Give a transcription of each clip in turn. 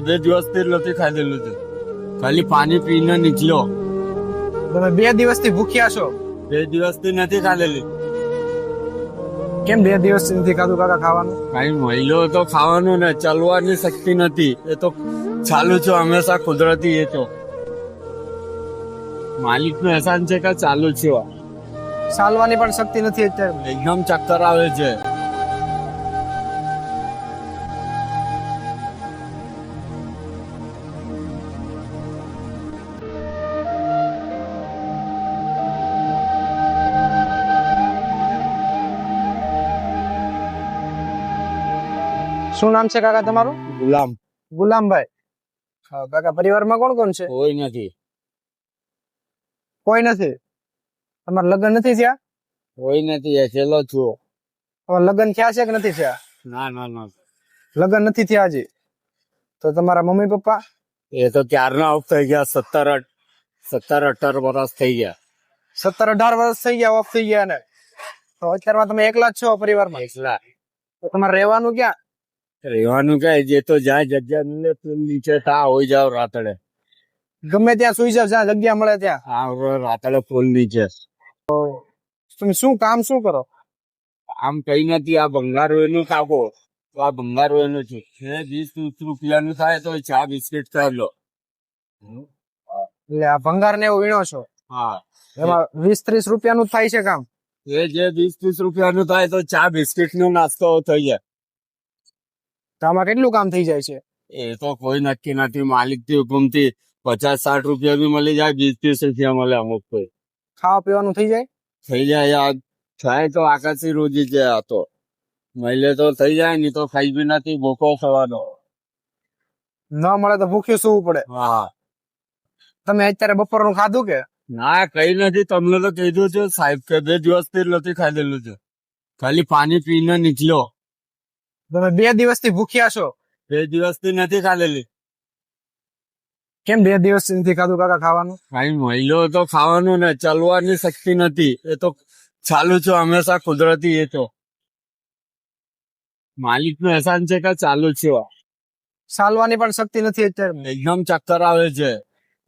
બે દિવસથી નથી ખાધેલું છે. ખાલી પાણી પીને નીકળ્યો. તમે બે દિવસથી ભૂખ્યા છો? બે દિવસથી નથી ખાધેલી. કેમ બે દિવસથી નથી ખાધું કાકા ખાવાનું? કઈ મહિલો તો ખાવાનું ને ચાલવાની શક્તિ નથી. એ તો ચાલુ છે હંમેશા કુદરતી એ તો. માલિકનું એહસાન છે કે ચાલુ છે. ચાલવાની પણ શક્તિ નથી અત્યારે. એકદમ ચક્કર આવે છે. શું નામ છે કાકા તમારું? ગુલામ. ગુલામભાઈ. કાકા પરિવારમાં કોણ કોણ છે? કોઈ નથી. કોઈ નથી? તમારા લગ્ન નથી થયા? કોઈ નથી છેલ્લો છું. લગ્ન થયા છે કે નથી થયા? ના ના ના. લગ્ન નથી થયા હજી? તો તમારા મમ્મી પપ્પા? એ તો ક્યારના ઓફ થઈ ગયા સત્તર સત્તર અઢાર વર્ષ થઈ ગયા. સત્તર અઢાર વર્ષ થઈ ગયા ઓફ થઈ ગયા ને. તો અત્યારમાં તમે એકલા જ છો પરિવારમાં? એકલા. તમારે રહેવાનું ક્યાં? રહેવાનું કઈ જે તો જ્યાં જગ્યા નીચે તા હોય જાવ રાતડે. ગમે ત્યાં સુઈ જાવ જ્યાં જગ્યા મળે ત્યાં. હવે રાતડે ફૂલ નીચે. તમે શું કામ શું કરો? આમ કઈ નથી આ બંગારો એનું કાકો આ બંગારો એનું છે. છે વીસ ત્રીસ રૂપિયાનું થાય તો ચા બિસ્કિટ થાય લો. એટલે આ ભંગાર ને એવું વીણો છો? હા. એમાં વીસ ત્રીસ રૂપિયાનું નું થાય છે કામ? એ જે વીસ ત્રીસ રૂપિયાનું થાય તો ચા બિસ્કિટ નો નાસ્તો થઈ જાય. તો આમાં કેટલું કામ થઈ જાય છે? એ તો કોઈ નક્કી નથી. માલિકથી હુકુમથી પચાસ સાઠ રૂપિયા બી મળી જાય વીસ ત્રીસ રૂપિયા મળે અમુક કોઈ. ખાવા પીવાનું થઈ જાય? થઈ જાય યાર. થાય તો આકાશી રોજી છે આ તો. મહિલે તો થઈ જાય નહીં તો ખાઈ બી નથી ભૂખો ખાવાનો ન મળે તો ભૂખ્યું સુવું પડે. હા. તમે અત્યારે બપોરનું ખાધું કે? ના કઈ નથી. તમને તો કીધું છે સાહેબ કે બે દિવસથી નથી ખાધેલું છે. ખાલી પાણી પીને નીકળ્યો. તમે બે દિવસથી ભૂખ્યા છો. બે દિવસથી નથી ખાધેલી. કેમ બે દિવસથી નથી ખાધું કાકા ખાવાનું? કઈ મહિલો તો ખાવાનું ને ચાલવાની શક્તિ નથી. એ તો ચાલુ છો હંમેશા કુદરતી એ તો. માલિકનું એહસાન છે કે ચાલુ છે ચાલવાની પણ શક્તિ નથી અત્યારે. એકદમ ચક્કર આવે છે.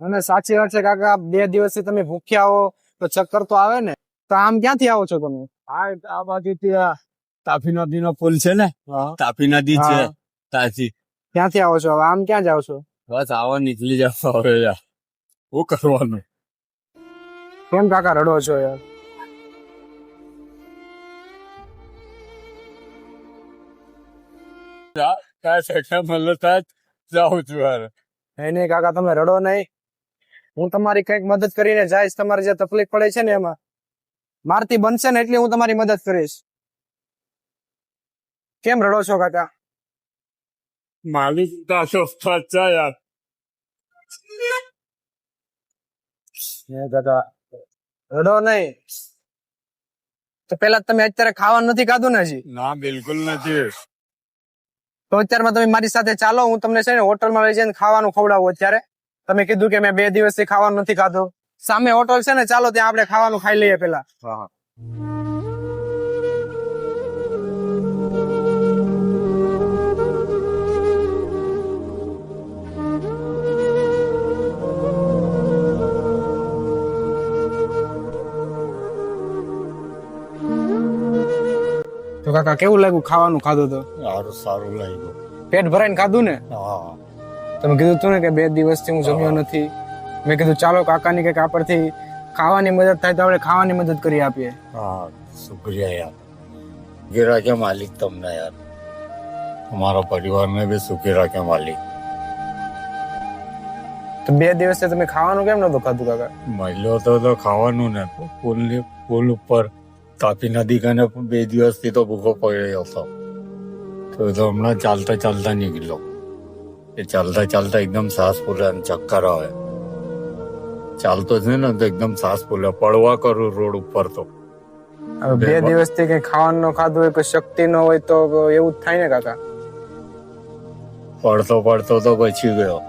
અને સાચી વાત છે કાકા બે દિવસથી તમે ભૂખ્યા હો તો ચક્કર તો આવે ને. તો આમ ક્યાંથી આવો છો તમે? આ આ બાજુ ત્યાં તાપી નદી નો પુલ છે ને? તાપી નદી છે હા. ક્યાંથી આવો છો? હવે આમ ક્યાં જાવ છો? બસ આવો નીકળી જાવ હવે યાર. શું કરવાનું? કેમ કાકા રડો છો યાર? નહીં કાકા તમે રડો નહીં. હું તમારી કંઈક મદદ કરીને જઈશ. તમારી જે તકલીફ પડે છે ને એમાં. મારથી બનશે ને એટલી હું તમારી મદદ કરીશ. કેમ રડો છો કાકા? માલિક તાસો સાચા યાર. હે કાકા રડો નહીં. તો પેલા તમે અત્યારે ખાવાનું નથી ખાધું ને હજી? ના બિલકુલ નથી. તો અત્યારમાં તમે મારી સાથે ચાલો હું તમને છે ને હોટલમાં લઈ જઈને ખાવાનું ખવડાવું અત્યારે. તમે કીધું કે મેં બે દિવસથી ખાવાનું નથી ખાધું. સામે હોટલ છે ને ચાલો ત્યાં આપણે ખાવાનું ખાઈ લઈએ પેલા હા. તો કાકા કેવું લાગ્યું ખાવાનું ખાધું તો? સારું સારું લાગ્યું. પેટ ભરાઈને ખાધું ને? હા. તમે કીધું તું ને કે બે દિવસથી હું જમ્યો નથી. મેં કીધું ચાલો કાકાની કે આપણથી ખાવાની મદદ થાય તો આપણે ખાવાની મદદ કરી આપીએ. હા શુક્રિયા યાર. રાખે માલિક તમને યાર? તમારા પરિવારને બી સુખી રાખે માલિક? તો બે દિવસથી તમે ખાવાનું કેમ નતું ખાધું કાકા? મળ્યો તો તો ખાવાનું ને પુલ પુલ ઉપર તાપી નદી કને બે દિવસથી તો ભૂખો પડ્યો હતો. તો તો હમણાં ચાલતા ચાલતા નીકળ્યો. એ ચાલતા ચાલતા એકદમ સાસ ફૂલે અને ચક્કર આવે. ચાલતો છે ને તો એકદમ સાસ ફૂલે. પડવા કરું રોડ ઉપર તો. બે દિવસથી કઈ ખાવાનું ખાધું હોય કોઈ શક્તિ ન હોય તો એવું જ થાય ને કાકા? પડતો પડતો તો બચી ગયો.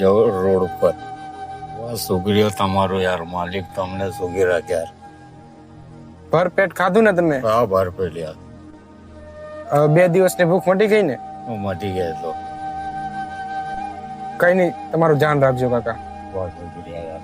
જો રોડ ઉપર. સુગ્રીઓ સુગર્યો તમારો યાર માલિક તમને સુગી રાખે યાર ભર પેટ ખાધું ને તમે? હા ભરપેટ યાર. હવે બે દિવસની ભૂખ મટી ગઈ ને? હું મટી ગયો તો કઈ નહીં તમારું ધ્યાન રાખજો કાકા. બહુ યાર.